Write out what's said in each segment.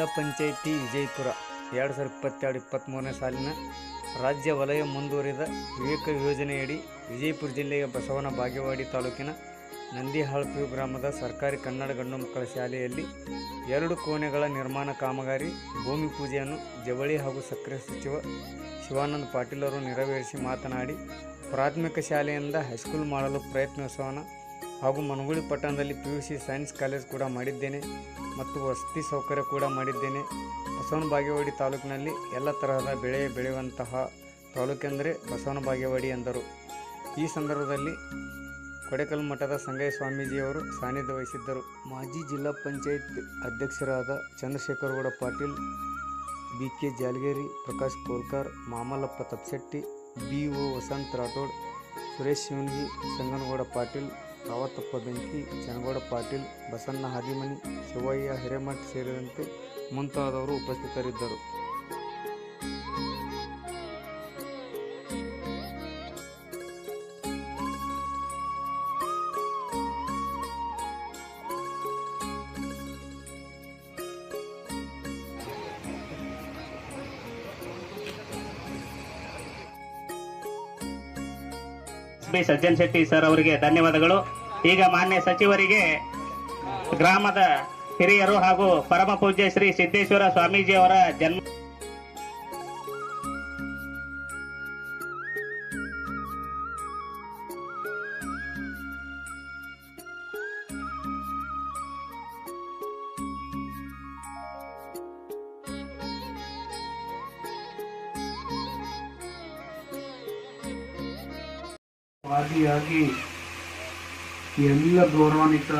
ಜಿಲ್ಲಾ ಪಂಚಾಯಿತಿ ವಿಜಯಪುರ. ಎರಡು ಸಾವಿರದ ಇಪ್ಪತ್ತೆರಡು ಇಪ್ಪತ್ತ್ಮೂರನೇ ಸಾಲಿನ ರಾಜ್ಯ ವಲಯ ಮುಂದುವರಿದ ವಿವೇಕ ಯೋಜನೆಯಡಿ ವಿಜಯಪುರ ಜಿಲ್ಲೆಯ ಬಸವನ ಬಾಗೇವಾಡಿ ತಾಲೂಕಿನ ನಂದಿಹಾಳ್ಪು ಗ್ರಾಮದ ಸರ್ಕಾರಿ ಕನ್ನಡ ಗಂಡು ಮಕ್ಕಳ ಶಾಲೆಯಲ್ಲಿ ಎರಡು ಕೋಣೆಗಳ ನಿರ್ಮಾಣ ಕಾಮಗಾರಿ, ಭೂಮಿ ಪೂಜೆಯನ್ನು ಜವಳಿ ಹಾಗೂ ಸಕ್ಕರೆ ಸಚಿವ ಶಿವಾನಂದ ಪಾಟೀಲ್ ಅವರು ನೆರವೇರಿಸಿ ಮಾತನಾಡಿ, ಪ್ರಾಥಮಿಕ ಶಾಲೆಯಿಂದ ಹೈಸ್ಕೂಲ್ ಮಾಡಲು ಪ್ರಯತ್ನಿಸೋಣ ಹಾಗೂ ಮನಗುಳಿ ಪಟ್ಟಣದಲ್ಲಿ P U C science college ಕೂಡ ಮಾಡಿದ್ದೇನೆ. ಮತ್ತು ವಸತಿ ಸೌಕರ್ಯ ಕೂಡ ಮಾಡಿದ್ದೇನೆ. ಬಸವನ ಬಾಗೇವಾಡಿ ತಾಲೂಕಿನಲ್ಲಿ ಎಲ್ಲ ತರಹದ ಬೆಳೆ ಬೆಳೆಯುವಂತಹ ತಾಲೂಕೆಂದರೆ ಬಸವನ ಬಾಗೇವಾಡಿ ಎಂದರು. ಈ ಸಂದರ್ಭದಲ್ಲಿ ಕೊಡೆಕಲ್ ಮಠದ ಸಂಗಯ್ಯ ಸ್ವಾಮೀಜಿಯವರು ಸಾನ್ನಿಧ್ಯ ವಹಿಸಿದ್ದರು. ಮಾಜಿ ಜಿಲ್ಲಾ ಪಂಚಾಯತ್ ಅಧ್ಯಕ್ಷರಾದ Chandrashekhargouda Patil B K Jalageri, Prakash Kolkar, Mamallappa Tapsetti B O Vasant Rathod, Suresh Shivangi, Sanganagouda Patil Ravatappa Benki Changouda Patil Basanna ಹದಿಮನಿ Shivaiah Hiremath ಸೇರಿದಂತೆ ಮುಂತಾದವರು ಉಪಸ್ಥಿತರಿದ್ದರು. ಬಿ ಸಜ್ಜನ್ ಶೆಟ್ಟಿ ಸರ್ ಅವರಿಗೆ ಧನ್ಯವಾದಗಳು. ಈಗ ಮಾನ್ಯ ಸಚಿವರಿಗೆ ಗ್ರಾಮದ ಹಿರಿಯರು ಹಾಗೂ ಪರಮ ಪೂಜ್ಯ ಶ್ರೀ ಸಿದ್ದೇಶ್ವರ ಸ್ವಾಮೀಜಿಯವರ ಜನ್ಮ ಆದಿಯಾಗಿ ಎಲ್ಲ ಗೌರವಾನ್ವಿತ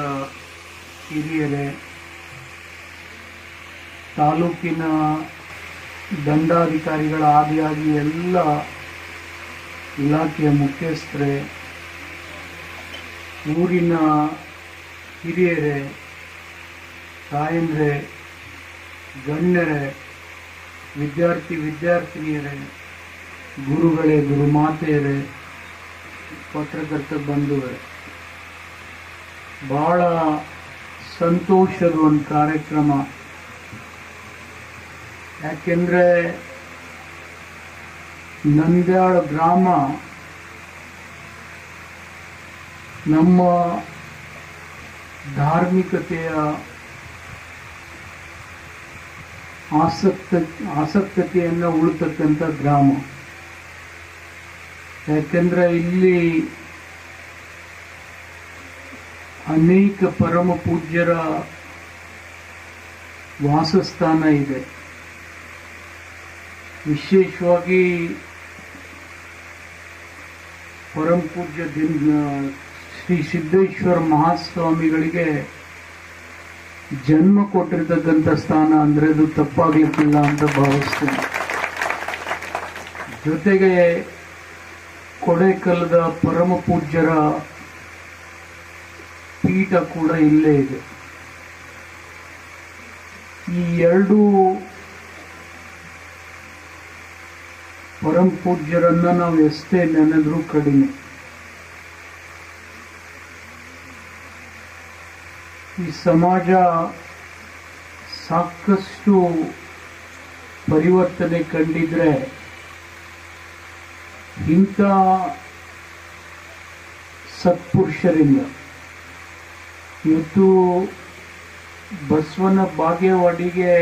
ಹಿರಿಯರೇ, ತಾಲೂಕಿನ ದಂಡಾಧಿಕಾರಿಗಳ ಆದಿಯಾಗಿ ಎಲ್ಲ ಇಲಾಖೆಯ ಮುಖ್ಯಸ್ಥರೇ, ಊರಿನ ಹಿರಿಯರೇ, ತಾಯಂದ್ರೆ, ಗಣ್ಯರೇ, ವಿದ್ಯಾರ್ಥಿ ವಿದ್ಯಾರ್ಥಿನಿಯರೇ, ಗುರುಗಳೇ, ಗುರುಮಾತೆಯರೇ ಪತ್ರಕರ್ತ ಬಂಧುವೆ ಬಹಳ ಸಂತೋಷದ ಒಂದು ಕಾರ್ಯಕ್ರಮ. ಯಾಕೆಂದ್ರೆ ನಂದ್ಯಾಳ ಗ್ರಾಮ ನಮ್ಮ ಧಾರ್ಮಿಕತೆಯ ಆಸಕ್ತ, ಆಸಕ್ತತೆಯನ್ನು ಉಳಿತಕ್ಕಂಥ ಗ್ರಾಮ. ಯಾಕೆಂದ್ರೆ ಇಲ್ಲಿ ಅನೇಕ ಪರಮ ಪೂಜ್ಯರ ವಾಸಸ್ಥಾನ ಇದೆ. ವಿಶೇಷವಾಗಿ ಪರಮ ಪೂಜ್ಯ ದಿನ ಶ್ರೀ ಸಿದ್ದೇಶ್ವರ ಮಹಾಸ್ವಾಮಿಗಳಿಗೆ ಜನ್ಮ ಕೊಟ್ಟಿರ್ತಕ್ಕಂಥ ಸ್ಥಾನ ಅಂದ್ರೆ ಅದು ತಪ್ಪಾಗಲಿಕ್ಕಿಲ್ಲ ಅಂತ ಭಾವಿಸ್ತೇನೆ. ಜೊತೆಗೆ ಕೊಡೆಕಲ್ಲದ ಪರಮ ಪೂಜ್ಯರ ಪೀಠ ಕೂಡ ಇಲ್ಲೇ ಇದೆ. ಈ ಎರಡು ಪರಮ ಪೂಜ್ಯರನ್ನ ನಾವು ಎಷ್ಟೇ ನೆನೆದ್ರೂ ಕಡಿಮೆ. ಈ ಸಮಾಜ ಸಾಕಷ್ಟು ಪರಿವರ್ತನೆ ಕಂಡಿದ್ರೆ ಇಂಥ ಸತ್ಪುರುಷರಿಂದ ಇವತ್ತು ಬಸವನ ಬಾಗೇವಾಡಿಗೆ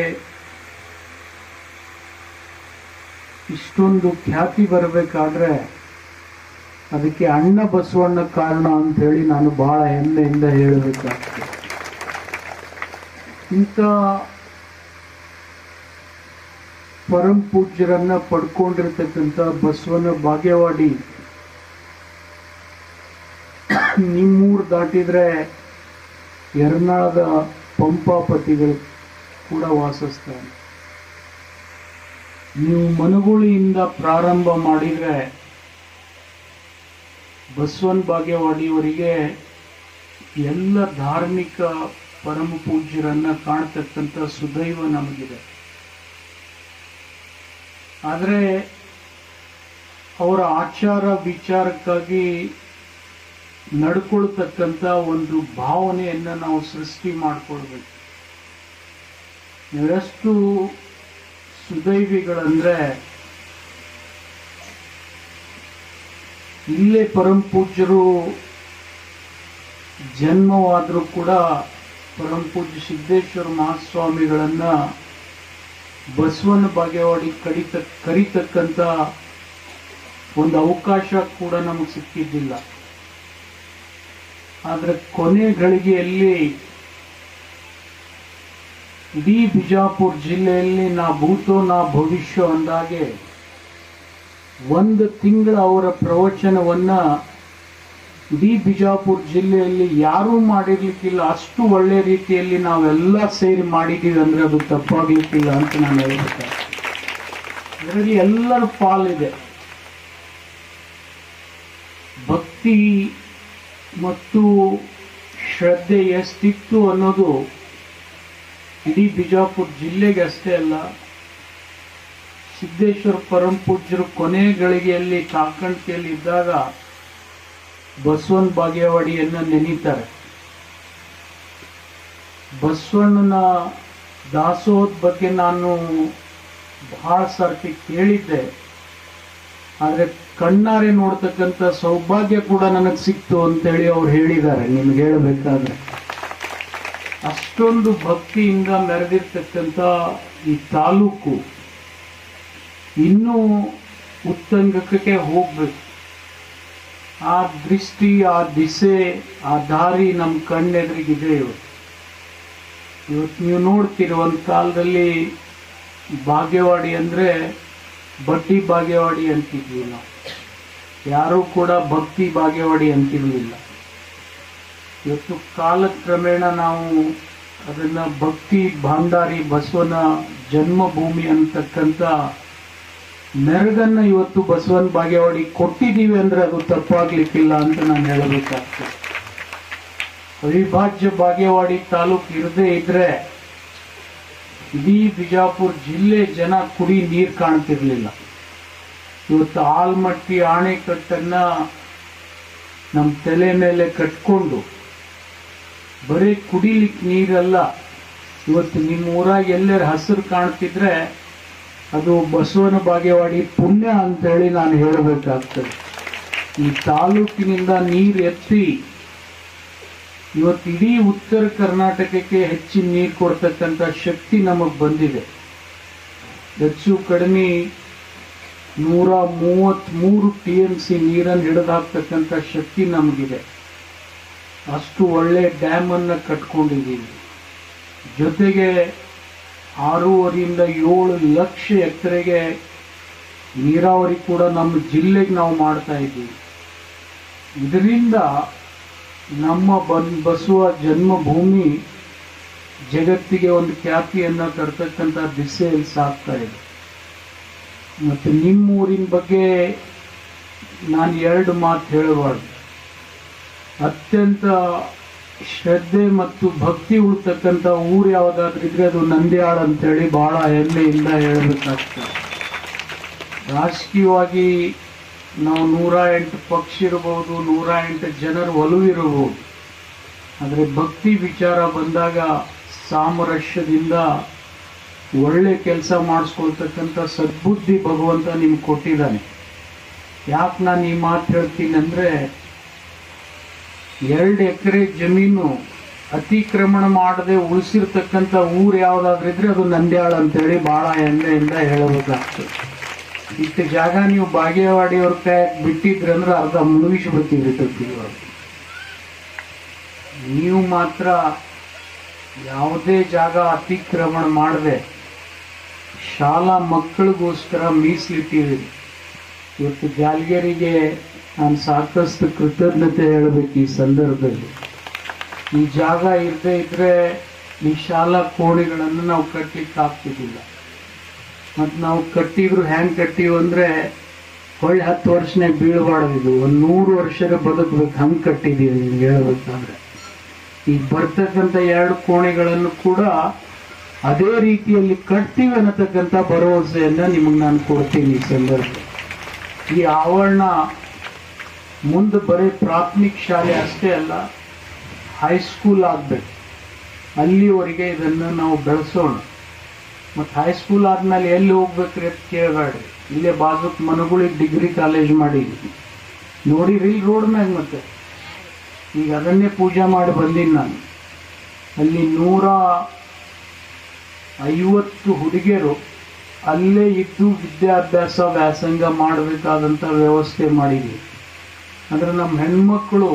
ಇಷ್ಟೊಂದು ಖ್ಯಾತಿ ಬರಬೇಕಾದ್ರೆ ಅದಕ್ಕೆ ಅಣ್ಣ ಬಸವಣ್ಣ ಕಾರಣ ಅಂತ ಹೇಳಿ ನಾನು ಬಹಳ ಹೆಮ್ಮೆಯಿಂದ ಹೇಳಬೇಕಾಗ್ತದೆ. ಇಂಥ ಪರಮ ಪೂಜ್ಯರನ್ನ ಪಡ್ಕೊಂಡಿರ್ತಕ್ಕಂಥ ಬಸವನ ಭಾಗ್ಯವಾಡಿ, ನಿಮ್ಮೂರು ದಾಟಿದ್ರೆ ಎರ್ನಾಳದ ಪಂಪಾಪತಿಗಳು ಕೂಡ ವಾಸಿಸ್ತಾರೆ. ನೀವು ಮನಗುಳಿಯಿಂದ ಪ್ರಾರಂಭ ಮಾಡಿದರೆ ಬಸವನ್ ಭಾಗ್ಯವಾಡಿಯವರಿಗೆ ಎಲ್ಲ ಧಾರ್ಮಿಕ ಪರಮ ಪೂಜ್ಯರನ್ನ ಕಾಣ್ತಕ್ಕಂಥ ಸುದೈವ ನಮಗಿದೆ. ಆದರೆ ಅವರ ಆಚಾರ ವಿಚಾರಕ್ಕಾಗಿ ನಡ್ಕೊಳ್ತಕ್ಕಂಥ ಒಂದು ಭಾವನೆಯನ್ನು ನಾವು ಸೃಷ್ಟಿ ಮಾಡಿಕೊಳ್ಬೇಕು. ಇವರೆಷ್ಟು ಸುದೈವಿಗಳಂದರೆ ಇಲ್ಲೇ ಪರಂ ಪೂಜ್ಯರು ಜನ್ಮವಾದರೂ ಕೂಡ ಪರಂ ಪೂಜ್ಯ ಸಿದ್ದೇಶ್ವರ ಮಹಾಸ್ವಾಮಿಗಳನ್ನ ಬಸವನ ಬಾಗೇವಾಡಿ ಕಡಿತ ಕರಿತಕ್ಕಂಥ ಒಂದು ಅವಕಾಶ ಕೂಡ ನಮಗೆ ಸಿಕ್ಕಿದ್ದಿಲ್ಲ. ಆದರೆ ಕೊನೆ ಗಳಿಗೆಯಲ್ಲಿ ಇಡೀ ಬಿಜಾಪುರ ಜಿಲ್ಲೆಯಲ್ಲಿ ನಾ ಭೂತೋ, ನಾ ಭವಿಷ್ಯ ಅಂದಾಗೆ ಒಂದು ತಿಂಗಳ ಅವರ ಪ್ರವಚನವನ್ನ ಇಡೀ ಬಿಜಾಪುರ ಜಿಲ್ಲೆಯಲ್ಲಿ ಯಾರೂ ಮಾಡಿರ್ಲಿಕ್ಕಿಲ್ಲ, ಅಷ್ಟು ಒಳ್ಳೆ ರೀತಿಯಲ್ಲಿ ನಾವೆಲ್ಲ ಸೇರಿ ಮಾಡಿದ್ದೀವಿ ಅಂದರೆ ಅದು ತಪ್ಪಾಗ್ಲಿಕ್ಕಿಲ್ಲ ಅಂತ ನಾನು ಹೇಳ್ಬೇಕು ಇದರಲ್ಲಿ ಎಲ್ಲರ ಪಾಲಿದೆ. ಭಕ್ತಿ ಮತ್ತು ಶ್ರದ್ಧೆ ಎಷ್ಟಿತ್ತು ಅನ್ನೋದು ಇಡೀ ಬಿಜಾಪುರ ಜಿಲ್ಲೆಗೆ ಅಷ್ಟೇ ಅಲ್ಲ, ಸಿದ್ದೇಶ್ವರ ಪರಂ ಪೂಜ್ಯರು ಕೊನೆ ಗಳಿಗೆಯಲ್ಲಿ ಕಾಕಣಿಕೆಯಲ್ಲಿ ಇದ್ದಾಗ ಬಸವನ್ ಬಾಗೇವಾಡಿಯನ್ನು ನೆನೀತಾರೆ. ಬಸವಣ್ಣನ ದಾಸೋಹದ ಬಗ್ಗೆ ನಾನು ಬಹಳ ಸರ್ತಿ ಕೇಳಿದ್ದೆ. ಆದರೆ ಕಣ್ಣಾರೆ ನೋಡ್ತಕ್ಕಂಥ ಸೌಭಾಗ್ಯ ಕೂಡ ನನಗೆ ಸಿಕ್ತು ಅಂತೇಳಿ ಅವ್ರು ಹೇಳಿದ್ದಾರೆ. ನಿಮ್ಗೆ ಹೇಳಬೇಕಾದ್ರೆ. ಅಷ್ಟೊಂದು ಭಕ್ತಿಯಿಂದ ಮೆರೆದಿರ್ತಕ್ಕಂಥ ಈ ತಾಲೂಕು ಇನ್ನೂ ಉತ್ತಂಗಕ್ಕೆ ಹೋಗ್ಬೇಕು. ಆ ದೃಷ್ಟಿ, ಆ ದಿಸೆ, ಆ ದಾರಿ ನಮ್ಮ ಕಣ್ಣೆದುರಿಗಿದೆ ಇವತ್ತು ಇವತ್ತು ನೀವು ನೋಡ್ತೀರಿ ಒಂದು ಕಾಲದಲ್ಲಿ ಭಾಗ್ಯವಾಡಿ ಅಂದರೆ ಬಡ್ಡಿ ಭಾಗ್ಯವಾಡಿ ಅಂತಿದ್ವಿ ನಾವು. ಯಾರೂ ಕೂಡ ಭಕ್ತಿ ಭಾಗ್ಯವಾಡಿ ಅಂತಿರಲಿಲ್ಲ. ಇವತ್ತು ಕಾಲಕ್ರಮೇಣ ನಾವು ಅದನ್ನು ಭಕ್ತಿ, ಭಾಂಡಾರಿ, ಬಸವನ ಜನ್ಮಭೂಮಿ ಅಂತಕ್ಕಂಥ ಮೆರಗನ್ನ ಇವತ್ತು ಬಸವನ ಬಾಗೇವಾಡಿ ಕೊಟ್ಟಿದ್ದೀವಿ ಅಂದ್ರೆ ಅದು ತಪ್ಪಾಗ್ಲಿಕ್ಕಿಲ್ಲ ಅಂತ ನಾನು ಹೇಳಬೇಕಾಗ್ತದೆ. ಅವಿಭಾಜ್ಯ ಬಾಗೇವಾಡಿ ತಾಲೂಕು ಇರದೇ ಇದ್ರೆ ಇಡೀ ಬಿಜಾಪುರ ಜಿಲ್ಲೆ ಜನ ಕುಡಿ ನೀರು ಕಾಣ್ತಿರ್ಲಿಲ್ಲ. ಇವತ್ತು ಆಲ್ಮಟ್ಟಿ ಆಣೆಕಟ್ಟನ್ನ ನಮ್ಮ ತಲೆ ಮೇಲೆ ಕಟ್ಕೊಂಡು ಬರೀ ಕುಡಿಲಿಕ್ಕೆ ನೀರಲ್ಲ, ಇವತ್ತು ನಿಮ್ಮ ಊರಾಗ ಎಲ್ಲರ ಹಸಿರು ಕಾಣ್ತಿದ್ರೆ ಅದು ಬಸವನ ಭಾಗ್ಯವಾಡಿ ಪುಣ್ಯ ಅಂತೇಳಿ ನಾನು ಹೇಳಬೇಕಾಗ್ತದೆ. ಈ ತಾಲೂಕಿನಿಂದ ನೀರು ಎತ್ತಿ ಇವತ್ತು ಇಡೀ ಉತ್ತರ ಕರ್ನಾಟಕಕ್ಕೆ ಹೆಚ್ಚಿನ ನೀರು ಕೊಡ್ತಕ್ಕಂಥ ಶಕ್ತಿ ನಮಗೆ ಬಂದಿದೆ. ಹೆಚ್ಚು ಕಡಿಮೆ ನೂರ ಮೂವತ್ತ್ಮೂರು ಟಿ ಎಂ ಸಿ ನೀರನ್ನು ಹಿಡಿದಾಕ್ತಕ್ಕಂಥ ಶಕ್ತಿ ನಮಗಿದೆ. ಅಷ್ಟು ಒಳ್ಳೆ ಡ್ಯಾಮನ್ನು ಕಟ್ಕೊಂಡಿದ್ದೀವಿ. ಜೊತೆಗೆ ಆರೂವರೆಯಿಂದ ಏಳು ಲಕ್ಷ ಎಕರೆಗೆ ನೀರಾವರಿ ಕೂಡ ನಮ್ಮ ಜಿಲ್ಲೆಗೆ ನಾವು ಮಾಡ್ತಾ ಇದ್ದೀವಿ. ಇದರಿಂದ ನಮ್ಮ ಬನ್, ಬಸವ ಜನ್ಮಭೂಮಿ ಜಗತ್ತಿಗೆ ಒಂದು ಖ್ಯಾತಿಯನ್ನು ತರ್ತಕ್ಕಂಥ ದಿಸೆಯಲ್ಲಿ ಸಾಕ್ತಾ ಇದೆ. ಮತ್ತು ನಿಮ್ಮ ಊರಿನ ಬಗ್ಗೆ ನಾನು ಎರಡು ಮಾತು ಹೇಳಬಾರ್ದು. ಅತ್ಯಂತ ಶ್ರದ್ಧೆ ಮತ್ತು ಭಕ್ತಿ ಉಳ್ತಕ್ಕಂತ ಊರು ಯಾವುದಾದ್ರೂ ಇದ್ರೆ ಅದು ನಂದ್ಯಾಳ ಅಂತೇಳಿ ಬಹಳ ಹೆಮ್ಮೆಯಿಂದ ಹೇಳಬೇಕಾಗ್ತದೆ. ರಾಜಕೀಯವಾಗಿ ನಾವು ನೂರ ಎಂಟು ಪಕ್ಷ ಇರಬಹುದು ನೂರ ಎಂಟು ಜನರು ಒಲವಿರಬಹುದು ಆದರೆ ಭಕ್ತಿ ವಿಚಾರ ಬಂದಾಗ ಸಾಮರಸ್ಯದಿಂದ ಒಳ್ಳೆ ಕೆಲಸ ಮಾಡಿಸ್ಕೊಳ್ತಕ್ಕಂಥ ಸದ್ಬುದ್ಧಿ ಭಗವಂತ ನಿಮ್ಗೆ ಕೊಟ್ಟಿದ್ದಾನೆ. ಯಾಕೆ ನಾನು ಈ ಮಾತು ಹೇಳ್ತೀನಿ ಅಂದರೆ ಎರಡು ಎಕರೆ ಜಮೀನು ಅತಿಕ್ರಮಣ ಮಾಡದೆ ಉಳಿಸಿರ್ತಕ್ಕಂಥ ಊರು ಯಾವುದಾದ್ರೂ ಇದ್ರೆ ಅದು ನಂದ್ಯಾಳ ಅಂತೇಳಿ ಭಾಳ ಹೆಮ್ಮೆಯಿಂದ ಹೇಳಬೇಕಾಗ್ತದೆ. ಇಷ್ಟು ಜಾಗ ನೀವು ಬಾಗೇವಾಡಿಯವ್ರ ಕೈ ಬಿಟ್ಟಿದ್ರೆ ಅಂದ್ರೆ ಅರ್ಧ ಮುಳುಗಿಸಿ ಬಿಟ್ಟಿರ್ತೈತಿ ನೀವು ಮಾತ್ರ ಯಾವುದೇ ಜಾಗ ಅತಿಕ್ರಮಣ ಮಾಡದೆ ಶಾಲಾ ಮಕ್ಕಳಿಗೋಸ್ಕರ ಮೀಸಲಿಟ್ಟಿರಿ. ಇವತ್ತು ಜಾಲ್ಗೇರಿಗೆ ನಾನು ಸಾಕಷ್ಟು ಕೃತಜ್ಞತೆ ಹೇಳಬೇಕು ಈ ಸಂದರ್ಭದಲ್ಲಿ. ಈ ಜಾಗ ಇರದೇ ಇದ್ರೆ ಈ ಶಾಲಾ ಕೋಣೆಗಳನ್ನು ನಾವು ಕಟ್ಟಲಿಕ್ಕೆ ಆಗ್ತಿದ್ದಿಲ್ಲ. ಮತ್ತು ನಾವು ಕಟ್ಟಿದ್ರು ಹ್ಯಾಂಗ್ ಕಟ್ಟಿವು ಅಂದ್ರೆ ಹೊಳ್ಳಿ ಹತ್ತು ವರ್ಷನೇ ಇದು ಒಂದು ನೂರು ವರ್ಷದ ಬದುಕಬೇಕು. ಹಂಗೆ ಕಟ್ಟಿದ್ದೀವಿ ನಿಮ್ಗೆ ಹೇಳ್ಬೇಕಂದ್ರೆ. ಈಗ ಬರ್ತಕ್ಕಂಥ ಎರಡು ಕೋಣೆಗಳನ್ನು ಕೂಡ ಅದೇ ರೀತಿಯಲ್ಲಿ ಕಟ್ತೀವಿ ಅನ್ನತಕ್ಕಂಥ ಭರವಸೆಯನ್ನು ನಿಮಗೆ ನಾನು ಕೊಡ್ತೀನಿ ಈ ಸಂದರ್ಭ ಈ ಆವರಣ ಮುಂದೆ ಬರೀ ಪ್ರಾಥಮಿಕ ಶಾಲೆ ಅಷ್ಟೇ ಅಲ್ಲ ಹೈಸ್ಕೂಲ್ ಆಗಬೇಕು. ಅಲ್ಲಿವರೆಗೆ ಇದನ್ನು ನಾವು ಬೆಳೆಸೋಣ. ಮತ್ತು ಹೈಸ್ಕೂಲ್ ಆದಮೇಲೆ ಎಲ್ಲಿ ಹೋಗ್ಬೇಕ್ರಿ ಅಂತ ಕೇಳಬೇಡ್ರಿ. ಇಲ್ಲೇ ಬಾಜುಕ್ ಮನಗಳಿಗೆ ಡಿಗ್ರಿ ಕಾಲೇಜ್ ಮಾಡಿ ನೋಡಿರಿ ಇಲ್ಲಿ ರೋಡ್ ಮ್ಯಾಗ ಮತ್ತೆ. ಈಗ ಅದನ್ನೇ ಪೂಜೆ ಮಾಡಿ ಬಂದೀನಿ ನಾನು. ಅಲ್ಲಿ ನೂರ ಐವತ್ತು ಹುಡುಗಿಯರು ಅಲ್ಲೇ ಇದ್ದು ವಿದ್ಯಾಭ್ಯಾಸ ವ್ಯಾಸಂಗ ಮಾಡಬೇಕಾದಂಥ ವ್ಯವಸ್ಥೆ ಮಾಡಿದ್ವಿ. ಅಂದ್ರೆ ನಮ್ಮ ಹೆಣ್ಮಕ್ಳು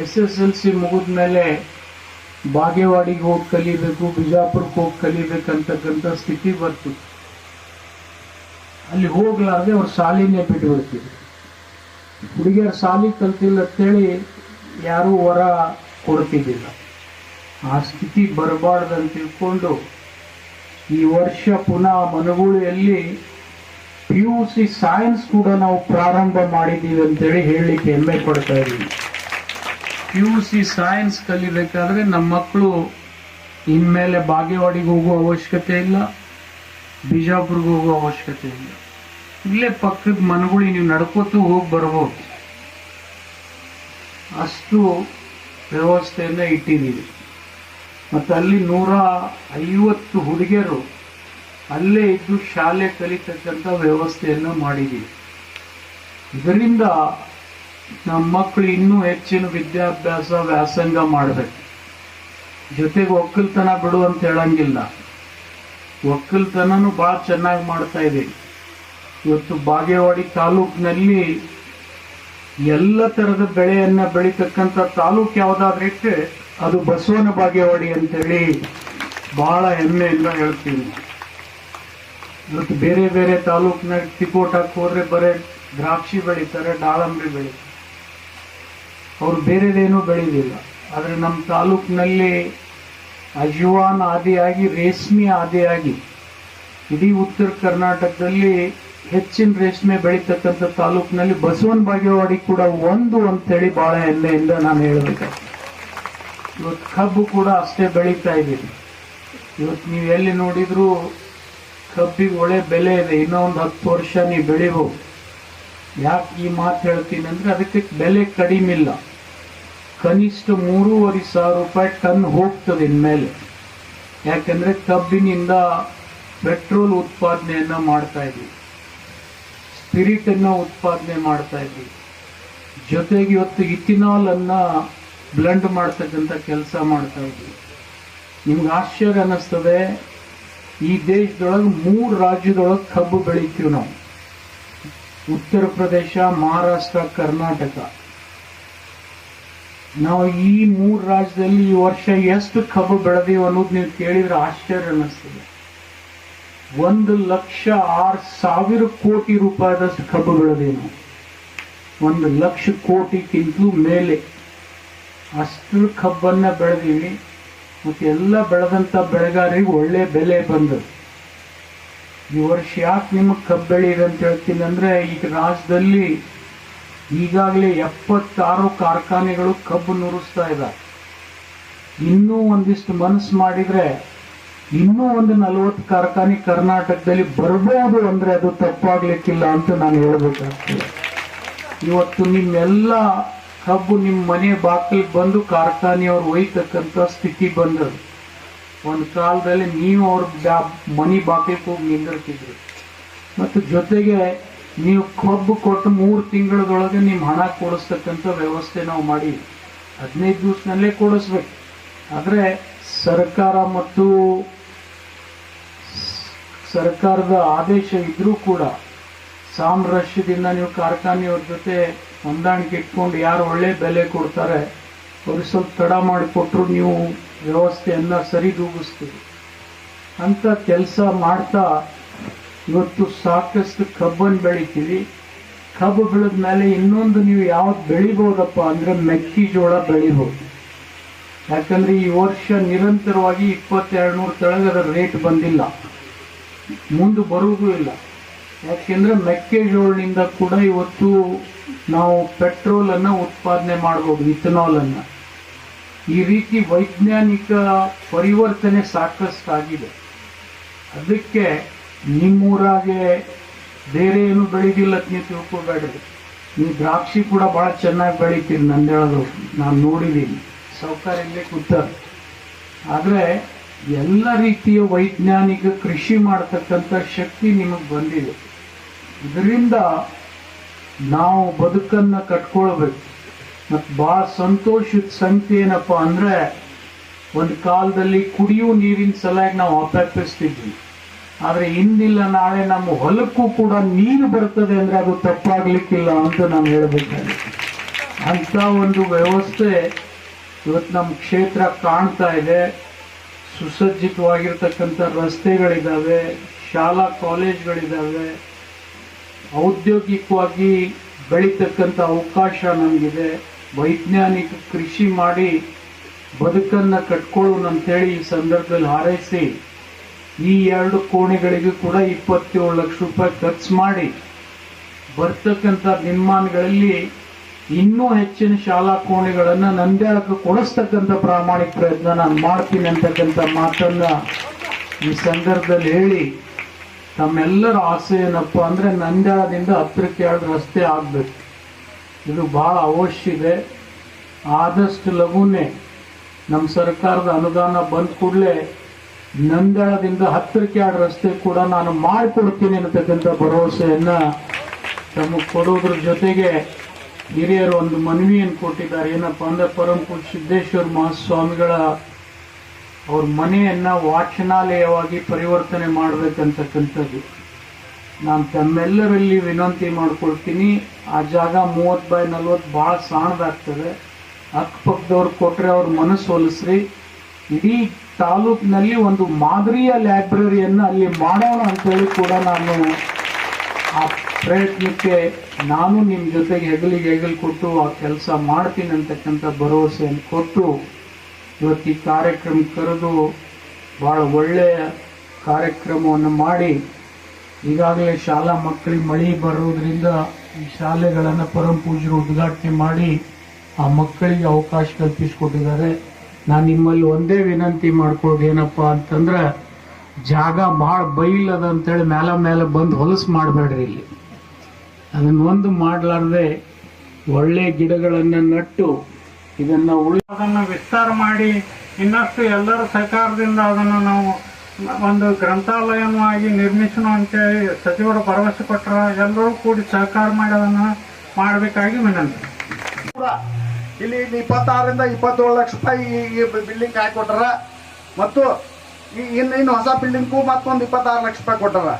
ಎಸ್ ಎಸ್ ಎಲ್ ಸಿ ಮುಗಿದ ಮೇಲೆ ಬಾಗೇವಾಡಿಗೆ ಹೋಗಿ ಕಲಿಬೇಕು, ಬಿಜಾಪುರಕ್ಕೆ ಹೋಗಿ ಕಲಿಬೇಕಂತಕ್ಕಂಥ ಸ್ಥಿತಿ ಬರ್ತು ಅಲ್ಲಿ ಹೋಗ್ಲಾರ್ದೆ ಅವ್ರು ಶಾಲಿನೇ ಬಿಡ್ತಿದ್ರು ಹುಡುಗಿಯರು ಶಾಲಿ ಕಲ್ತಿಲ್ಲ ಅಂತೇಳಿ ಯಾರೂ ವರ ಕೊಡ್ತಿದ್ದಿಲ್ಲ. ಆ ಸ್ಥಿತಿ ಬರಬಾರ್ದಂತ ತಿಳ್ಕೊಂಡು ಈ ವರ್ಷ ಪುನಃ ಮನಗುಳಿಯಲ್ಲಿ ಪಿ ಯು ಸಿ ಸೈನ್ಸ್ ಕೂಡ ನಾವು ಪ್ರಾರಂಭ ಮಾಡಿದ್ದೀವಿ ಅಂತೇಳಿ ಹೇಳಲಿಕ್ಕೆ ಹೆಮ್ಮೆ ಪಡ್ತಾ ಇದ್ದೀವಿ. ಪಿ ಯು ಸಿ ಸೈನ್ಸ್ ಕಲಿಬೇಕಾದ್ರೆ ನಮ್ಮ ಮಕ್ಕಳು ಇನ್ಮೇಲೆ ಬಾಗೇವಾಡಿಗೆ ಹೋಗೋ ಅವಶ್ಯಕತೆ ಇಲ್ಲ, ಬಿಜಾಪುರ್ಗೆ ಹೋಗೋ ಅವಶ್ಯಕತೆ ಇಲ್ಲ. ಇಲ್ಲೇ ಪಕ್ಕದ ಮನೆಗಳಿಗೆ ನೀವು ನಡ್ಕೋತು ಹೋಗಿ ಬರ್ಬೋದು. ಅಷ್ಟು ವ್ಯವಸ್ಥೆಯನ್ನು ಇಟ್ಟಿದ್ದೀವಿ. ಮತ್ತು ಅಲ್ಲಿ ನೂರ ಐವತ್ತು ಹುಡುಗಿಯರು ಅಲ್ಲೇ ಇದ್ದು ಶಾಲೆ ಕಲಿತಕ್ಕಂಥ ವ್ಯವಸ್ಥೆಯನ್ನು ಮಾಡಿದ್ದೀವಿ ಇದರಿಂದ ನಮ್ಮ ಮಕ್ಕಳು ಇನ್ನೂ ಹೆಚ್ಚಿನ ವಿದ್ಯಾಭ್ಯಾಸ, ವ್ಯಾಸಂಗ ಮಾಡಬೇಕು. ಜೊತೆಗೆ ಒಕ್ಕಲ್ತನ ಬಿಡು ಅಂತ ಹೇಳಂಗಿಲ್ಲ. ಒಕ್ಕಲ್ತನನು ಭಾಳ ಚೆನ್ನಾಗಿ ಮಾಡ್ತಾ ಇದ್ದೀವಿ. ಇವತ್ತು ಬಾಗೇವಾಡಿ ತಾಲೂಕಿನಲ್ಲಿ ಎಲ್ಲ ಥರದ ಬೆಳೆಯನ್ನ ಬೆಳಿತಕ್ಕಂಥ ತಾಲೂಕು ಯಾವ್ದಾದ್ರೆ ಇಟ್ಟರೆ ಅದು ಬಸವನ ಬಾಗೇವಾಡಿ ಅಂತೇಳಿ ಬಹಳ ಹೆಮ್ಮೆಯಿಂದ ಹೇಳ್ತೀನಿ ಇವತ್ತು ಬೇರೆ ಬೇರೆ ತಾಲೂಕಿನಾಗ ತಿಕೋಟಕ್ಕೆ ಹೋದ್ರೆ ಬರೇ, ದ್ರಾಕ್ಷಿ ಬೆಳೀತಾರೆ, ದಾಳಂಬ್ರಿ ಬೆಳೀತಾರೆ. ಅವ್ರು ಬೇರೆದೇನೂ ಬೆಳೆಯೋದಿಲ್ಲ ಆದರೆ ನಮ್ಮ ತಾಲೂಕಿನಲ್ಲಿ ಅಜುವಾನ್ ಆದಿಯಾಗಿ, ರೇಷ್ಮೆ ಆದಿಯಾಗಿ, ಇಡೀ ಉತ್ತರ ಕರ್ನಾಟಕದಲ್ಲಿ ಹೆಚ್ಚಿನ ರೇಷ್ಮೆ ಬೆಳೀತಕ್ಕಂಥ ತಾಲೂಕಿನಲ್ಲಿ ಬಸವನ ಬಾಗೇವಾಡಿ ಕೂಡ ಒಂದು ಅಂತೇಳಿ ಬಹಳ ಹೆಮ್ಮೆಯಿಂದ ನಾನು ಹೇಳಬೇಕು. ಇವತ್ತು ಕಬ್ಬು ಕೂಡ ಅಷ್ಟೇ ಬೆಳೀತಾ ಇದ್ದೀನಿ ಇವತ್ತು ನೀವು ಎಲ್ಲಿ ನೋಡಿದ್ರು ಕಬ್ಬಿಗೆ ಒಳ್ಳೆ ಬೆಲೆ ಇದೆ, ಇನ್ನೊಂದು ಹತ್ತು ವರ್ಷ ನೀ ಬೆಳಿಬೋದು ಯಾಕೆ ಈ ಮಾತು ಹೇಳ್ತೀನಿ ಅಂದರೆ ಅದಕ್ಕೆ ಬೆಲೆ ಕಡಿಮೆ ಇಲ್ಲ. ಕನಿಷ್ಠ ಮೂರುವರೆ ಸಾವಿರ ರೂಪಾಯಿ ಟನ್ ಹೋಗ್ತದೆ ಇನ್ಮೇಲೆ. ಯಾಕಂದ್ರೆ ಕಬ್ಬಿನಿಂದ ಪೆಟ್ರೋಲ್ ಉತ್ಪಾದನೆಯನ್ನ ಮಾಡ್ತಾ ಇದ್ವಿ. ಸ್ಪಿರಿಟ್ ಅನ್ನ ಉತ್ಪಾದನೆ ಮಾಡ್ತಾ ಇದ್ವಿ. ಜೊತೆಗೆ ಇವತ್ತು ಇಥಿನಾಲ್ ಅನ್ನ ಬ್ಲೆಂಡ್ ಮಾಡ್ತಕ್ಕಂಥ ಕೆಲಸ ಮಾಡ್ತಾ ಇದ್ವಿ. ನಿಮ್ಗೆ ಆಶ್ಚರ್ಯ ಅನ್ನಿಸ್ತದೆ ಈ ದೇಶದೊಳಗೆ ಮೂರು ರಾಜ್ಯದೊಳಗೆ ಕಬ್ಬು ಬೆಳಿತೀವಿ ನಾವು. ಉತ್ತರ ಪ್ರದೇಶ, ಮಹಾರಾಷ್ಟ್ರ, ಕರ್ನಾಟಕ. ನಾವು ಈ ಮೂರು ರಾಜ್ಯದಲ್ಲಿ ಈ ವರ್ಷ ಎಷ್ಟು ಕಬ್ಬು ಬೆಳೆದೀವಿ ಅನ್ನೋದು ನೀವು ಕೇಳಿದ್ರೆ ಆಶ್ಚರ್ಯ ಅನ್ನಿಸ್ತದೆ. ಒಂದು ಲಕ್ಷ ಆರು ಸಾವಿರ ಕೋಟಿ ರೂಪಾಯಿದಷ್ಟು ಕಬ್ಬು ಬೆಳೆದೀವಿ ನಾವು. ಒಂದು ಲಕ್ಷ ಕೋಟಿಗಿಂತಲೂ ಮೇಲೆ ಅಷ್ಟು ಕಬ್ಬನ್ನ ಬೆಳೆದೀವಿ. ಮತ್ತು ಎಲ್ಲ ಬೆಳೆದಂಥ ಬೆಳೆಗಾರಿಗೆ ಒಳ್ಳೆ ಬೆಲೆ ಬಂದು. ಈ ವರ್ಷ ಯಾಕೆ ನಿಮಗೆ ಕಬ್ಬು ಬೆಳೆಯಿದೆ ಅಂತ ಹೇಳ್ತೀನಿ ಅಂದ್ರೆ, ಈಗ ರಾಜ್ಯದಲ್ಲಿ ಈಗಾಗಲೇ ಎಪ್ಪತ್ತಾರು ಕಾರ್ಖಾನೆಗಳು ಕಬ್ಬು ನುರಿಸ್ತಾ ಇದೆ ಇನ್ನೂ ಒಂದಿಷ್ಟು ಮನಸ್ಸು ಮಾಡಿದ್ರೆ, ಇನ್ನೂ ಒಂದು ನಲವತ್ತು ಕಾರ್ಖಾನೆ ಕರ್ನಾಟಕದಲ್ಲಿ ಬರಬಹುದು ಅಂದ್ರೆ ಅದು ತಪ್ಪಾಗಲಿಕ್ಕಿಲ್ಲ ಅಂತ ನಾನು ಹೇಳಬೇಕಾಗ್ತದೆ. ಇವತ್ತು ನಿಮ್ಮೆಲ್ಲ ಕಬ್ಬು ನಿಮ್ಮ ಮನೆ ಬಾಕಲ್ ಬಂದು ಕಾರ್ಖಾನೆಯವ್ರು ಒಯ್ತಕ್ಕಂಥ ಸ್ಥಿತಿ ಬಂದದ್ದು ಒಂದು ಕಾಲದಲ್ಲಿ ನೀವು ಅವ್ರ ಬ್ಯಾ- ಮನೆ ಬಾಗಿಲಿಗೆ ಹೋಗಿ ನಿಂದಿರ್ತಿದ್ರು. ಮತ್ತು ಜೊತೆಗೆ ನೀವು ಕಬ್ಬು ಕೊಟ್ಟು ಮೂರು ತಿಂಗಳದೊಳಗೆ ನಿಮ್ಮ ಹಣ ಕೊಡಿಸ್ತಕ್ಕಂಥ ವ್ಯವಸ್ಥೆ ನಾವು ಮಾಡಿ ಹದಿನೈದು ದಿವಸದಲ್ಲೇ ಕೊಡಿಸ್ಬೇಕು. ಆದರೆ ಸರ್ಕಾರ ಮತ್ತು ಸರ್ಕಾರದ ಆದೇಶ ಇದ್ರೂ ಕೂಡ ಸಾಮರಸ್ಯದಿಂದ ನೀವು ಕಾರ್ಖಾನೆಯವ್ರ ಜೊತೆ ಹೊಂದಾಣಿಕೆ ಇಟ್ಕೊಂಡು ಯಾರು ಒಳ್ಳೆ ಬೆಲೆ ಕೊಡ್ತಾರೆ, ಅವ್ರಿಗೆ ಸ್ವಲ್ಪ ತಡ ಮಾಡಿಕೊಟ್ರು ನೀವು ವ್ಯವಸ್ಥೆಯನ್ನ ಸರಿದೂಗಿಸ್ತೀವಿ ಅಂತ ಕೆಲಸ ಮಾಡ್ತಾ ಇವತ್ತು ಸಾಕಷ್ಟು ಕಬ್ಬನ್ನು ಬೆಳಿತೀವಿ. ಕಬ್ಬು ಬೆಳೆದ ಮೇಲೆ ಇನ್ನೊಂದು ನೀವು ಯಾವ್ದು ಬೆಳಿಬೋದಪ್ಪ ಅಂದ್ರೆ ಮೆಕ್ಕೆಜೋಳ ಬೆಳಿಬೋದು. ಯಾಕಂದ್ರೆ ಈ ವರ್ಷ ನಿರಂತರವಾಗಿ ಇಪ್ಪತ್ತೆರಡು ನೂರು ಕೆಳಗೆ ಅದರ ರೇಟ್ ಬಂದಿಲ್ಲ. ಮುಂದೆ ಬರುವುದೂ ಇಲ್ಲ. ಯಾಕೆಂದರೆ ಮೆಕ್ಕೆಜೋಳನಿಂದ ಕೂಡ ಇವತ್ತು ನಾವು ಪೆಟ್ರೋಲ್ ಅನ್ನ ಉತ್ಪಾದನೆ ಮಾಡ್ಬೋದು, ಇಥನಾಲ್ ಅನ್ನ. ಈ ರೀತಿ ವೈಜ್ಞಾನಿಕ ಪರಿವರ್ತನೆ ಸಾಕಷ್ಟಾಗಿದೆ. ಅದಕ್ಕೆ ನಿಮ್ಮೂರಾಗೆ ಬೇರೆ ಏನು ಬೆಳೆದಿಲ್ಲ ನೀವು ತಿಳ್ಕೊಬೇಡ್ರಿ. ನೀವು ದ್ರಾಕ್ಷಿ ಕೂಡ ಬಹಳ ಚೆನ್ನಾಗಿ ಬೆಳಿತೀರಿ ನಂದೇಳೋದು ನಾನು ನೋಡಿದ್ದೀನಿ ಸೌಕರ್ಯ ಇಲ್ಲೇ ಆದರೆ ಎಲ್ಲ ರೀತಿಯ ವೈಜ್ಞಾನಿಕ ಕೃಷಿ ಮಾಡತಕ್ಕಂಥ ಶಕ್ತಿ ನಿಮಗೆ ಬಂದಿದೆ. ಇದರಿಂದ ನಾವು ಬದುಕನ್ನ ಕಟ್ಕೊಳ್ಬೇಕು. ಮತ್ತು ಭಾಳ ಸಂತೋಷದ ಸಂಖ್ಯೆ ಏನಪ್ಪ ಅಂದ್ರೆ, ಒಂದು ಕಾಲದಲ್ಲಿ ಕುಡಿಯುವ ನೀರಿನ ಸಲುವಾಗಿ ನಾವು ಅಪೇಕ್ಷಿಸ್ತಿದ್ವಿ ಆದರೆ ಇಂದಿಲ್ಲ, ನಾಳೆ ನಮ್ಮ ಹೊಲಕ್ಕೂ ಕೂಡ ನೀರು ಬರ್ತದೆ ಅಂದ್ರೆ ಅದು ತಪ್ಪಾಗ್ಲಿಕ್ಕಿಲ್ಲ ಅಂತ ನಾನು ಹೇಳಬೇಕಾಗಿತ್ತು ಅಂತ ಒಂದು ವ್ಯವಸ್ಥೆ ಇವತ್ತು ನಮ್ಮ ಕ್ಷೇತ್ರ ಕಾಣ್ತಾ ಇದೆ. ಸುಸಜ್ಜಿತವಾಗಿರ್ತಕ್ಕಂಥ ರಸ್ತೆಗಳಿದ್ದಾವೆ ಶಾಲಾ ಕಾಲೇಜ್ಗಳಿದ್ದಾವೆ ಔದ್ಯೋಗಿಕವಾಗಿ ಬೆಳೀತಕ್ಕಂಥ ಅವಕಾಶ ನಮಗಿದೆ. ವೈಜ್ಞಾನಿಕ ಕೃಷಿ ಮಾಡಿ ಬದುಕನ್ನು ಕಟ್ಕೊಳ್ಳೋಣ ಅಂತೇಳಿ ಈ ಸಂದರ್ಭದಲ್ಲಿ ಹಾರೈಸಿ, ಈ ಎರಡು ಕೋಣೆಗಳಿಗೂ ಕೂಡ ಇಪ್ಪತ್ತೇಳು ಲಕ್ಷ ರೂಪಾಯಿ ಖರ್ಚು ಮಾಡಿ ಬರ್ತಕ್ಕಂಥ ದಿನಮಾನಗಳಲ್ಲಿ ಇನ್ನೂ ಹೆಚ್ಚಿನ ಶಾಲಾ ಕೋಣೆಗಳನ್ನ ನಂದ್ಯಾಳಕ್ಕೆ ಕೊಡಿಸ್ತಕ್ಕಂಥ ಪ್ರಾಮಾಣಿಕ ಪ್ರಯತ್ನ ನಾನು ಮಾಡ್ತೀನಿ ಅಂತಕ್ಕಂಥ ಮಾತನ್ನು ಈ ಸಂದರ್ಭದಲ್ಲಿ ಹೇಳಿ ತಮ್ಮೆಲ್ಲರ ಆಸೆ ಏನಪ್ಪ ಅಂದ್ರೆ ನಂದ್ಯಾಳದಿಂದ ಹತ್ತಿರಕ್ಕೆ ಎರಡು ರಸ್ತೆ ಆಗಬೇಕು. ಇದು ಬಹಳ ಅವಶ್ಯ ಇದೆ. ಆದಷ್ಟು ಲಘುನೇ ನಮ್ಮ ಸರ್ಕಾರದ ಅನುದಾನ ಬಂದ ಕೂಡಲೇ ನಂದ್ಯಾಳದಿಂದ ಹತ್ತಿರಕ್ಕೆ ಎರಡು ರಸ್ತೆ ಕೂಡ ನಾನು ಮಾಡಿಕೊಡ್ತೀನಿ ಅನ್ನತಕ್ಕಂಥ ಭರವಸೆಯನ್ನ ತಮಗೆ ಕೊಡೋದ್ರ ಜೊತೆಗೆ ಹಿರಿಯರು ಒಂದು ಮನವಿಯನ್ನು ಕೊಟ್ಟಿದ್ದಾರೆ. ಏನಪ್ಪ ಅಂದ್ರೆ ಪರಮ ಸಿದ್ದೇಶ್ವರ ಮಹಾಸ್ವಾಮಿಗಳ ಅವ್ರ ಮನೆಯನ್ನ ವಾಚನಾಲಯವಾಗಿ ಪರಿವರ್ತನೆ ಮಾಡಬೇಕಂತಕ್ಕಂಥದ್ದು. ನಾನು ತಮ್ಮೆಲ್ಲರಲ್ಲಿ ವಿನಂತಿ ಮಾಡ್ಕೊಳ್ತೀನಿ, ಆ ಜಾಗ ಮೂವತ್ತು ಬೈ ನಲ್ವತ್ತು ಭಾಳ ಸಣ್ಣದಾಗ್ತದೆ ಅಕ್ಕಪಕ್ಕದವ್ರು ಕೊಟ್ಟರೆ ಅವ್ರ ಮನಸ್ಸು ಹೊಲಿಸ್ರಿ. ಇಡೀ ತಾಲೂಕಿನಲ್ಲಿ ಒಂದು ಮಾದರಿಯ ಲೈಬ್ರರಿಯನ್ನು ಅಲ್ಲಿ ಮಾಡೋಣ ಅಂತೇಳಿ ಕೂಡ ನಾನು ಆ ಪ್ರಯತ್ನಕ್ಕೆ ನಾನು ನಿಮ್ಮ ಜೊತೆಗೆ ಹೆಗಲಿಗೆ ಹೆಗಲು ಕೊಟ್ಟು ಆ ಕೆಲಸ ಮಾಡ್ತೀನಿ ಅಂತಕ್ಕಂಥ ಭರವಸೆಯನ್ನು ಕೊಟ್ಟು ಇವತ್ತು ಈ ಕಾರ್ಯಕ್ರಮ ಕರೆದು ಭಾಳ ಒಳ್ಳೆಯ ಕಾರ್ಯಕ್ರಮವನ್ನು ಮಾಡಿ ಈಗಾಗಲೇ ಶಾಲಾ ಮಕ್ಕಳಿಗೆ ಮಳೆ ಬರೋದ್ರಿಂದ ಈ ಶಾಲೆಗಳನ್ನು ಪರಮ ಪೂಜರು ಉದ್ಘಾಟನೆ ಮಾಡಿ ಆ ಮಕ್ಕಳಿಗೆ ಅವಕಾಶ ಕಲ್ಪಿಸಿಕೊಟ್ಟಿದ್ದಾರೆ. ನಾನು ನಿಮ್ಮಲ್ಲಿ ಒಂದೇ ವಿನಂತಿ ಮಾಡ್ಕೊಳ್ಳೋದು ಏನಪ್ಪ ಅಂತಂದ್ರೆ ಜಾಗ ಭಾಳ ಬೈಲದ ಅಂತೇಳಿ ಮೇಲೆ ಮೇಲೆ ಬಂದು ಹೊಲಸು ಮಾಡಬೇಡ್ರಿ ಇಲ್ಲಿ. ಅದನ್ನ ಒಂದು ಮಾಡಲಾರ್ದೆ ಒಳ್ಳೆ ಗಿಡಗಳನ್ನು ನಟ್ಟು ಇದನ್ನ ಉಳಿ ಅದನ್ನು ವಿಸ್ತಾರ ಮಾಡಿ ಇನ್ನಷ್ಟು ಎಲ್ಲರ ಸಹಕಾರದಿಂದ ಅದನ್ನು ನಾವು ಒಂದು ಗ್ರಂಥಾಲಯವಾಗಿ ನಿರ್ಮಿಸೋಣ ಅಂತೇಳಿ ಸಚಿವರು ಭರವಸೆ ಕೊಟ್ಟರೆ ಎಲ್ಲರೂ ಕೂಡಿ ಸಹಕಾರ ಮಾಡಿ ಅದನ್ನು ಮಾಡಬೇಕಾಗಿ ವಿನಂತಿ. ಕೂಡ ಇಲ್ಲಿ ಇಪ್ಪತ್ತಾರರಿಂದ ಇಪ್ಪತ್ತೇಳು ಲಕ್ಷ ರೂಪಾಯಿ ಈ- ಬಿಲ್ಡಿಂಗ್ ಹಾಕೊಟ್ಟಾರ. ಮತ್ತು ಈ ಇನ್ನು ಇನ್ನು ಹೊಸ ಬಿಲ್ಡಿಂಗ್ಗೂ ಮತ್ತೊಂದು ಇಪ್ಪತ್ತಾರು ಲಕ್ಷ ರೂಪಾಯಿ ಕೊಟ್ಟಾರ.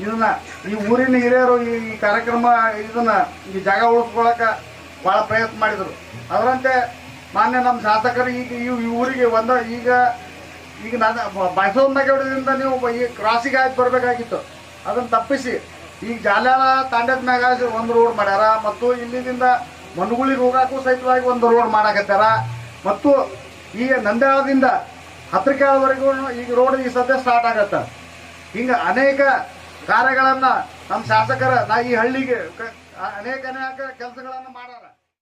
ಇದನ್ನ ಈ ಊರಿನ ಹಿರಿಯರು ಈ ಕಾರ್ಯಕ್ರಮ ಇದನ್ನ ಈ ಜಾಗ ಉಳಿಸ್ಕೊಳಕ ಬಹಳ ಪ್ರಯತ್ನ ಮಾಡಿದರು. ಅದರಂತೆ ಮಾನ್ಯ ನಮ್ಮ ಶಾಸಕರು ಈಗ ಈ ಊರಿಗೆ ಒಂದ ಈಗ ಈಗ ನಾನು ಬಸವನಗೌಡದಿಂದ ನೀವು ಈ ಕ್ರಾಸಿಗೆ ಆಯ್ತು ಬರಬೇಕಾಗಿತ್ತು. ಅದನ್ನು ತಪ್ಪಿಸಿ. ಈಗ ಜಾಲ್ಯಾಳ ತಾಂಡ್ಯದ ಮ್ಯಾಗ ಒಂದು ರೋಡ್ ಮಾಡ್ಯಾರ ಮತ್ತು ಇಲ್ಲಿದಿಂದ ಮನುಗುಳಿ ಹೋಗಾಕು ಸಹಿತವಾಗಿ ಒಂದು ರೋಡ್ ಮಾಡಾಕತ್ತಾರ. ಮತ್ತು ಈಗ ನಂದ್ಯಾಳದಿಂದ ಹತ್ರಿಕಾಳವರೆಗೂ ಈಗ ರೋಡ್ ಈ ಸದ್ಯ ಸ್ಟಾರ್ಟ್ ಆಗತ್ತ. ಹಿಂಗೆ ಅನೇಕ ಕಾರ್ಯಗಳನ್ನು ನಮ್ಮ ಶಾಸಕರ ನಾ ಈ ಹಳ್ಳಿಗೆ ಅನೇಕ ಅನೇಕ ಕೆಲಸಗಳನ್ನು ಮಾಡ್ಯಾರ.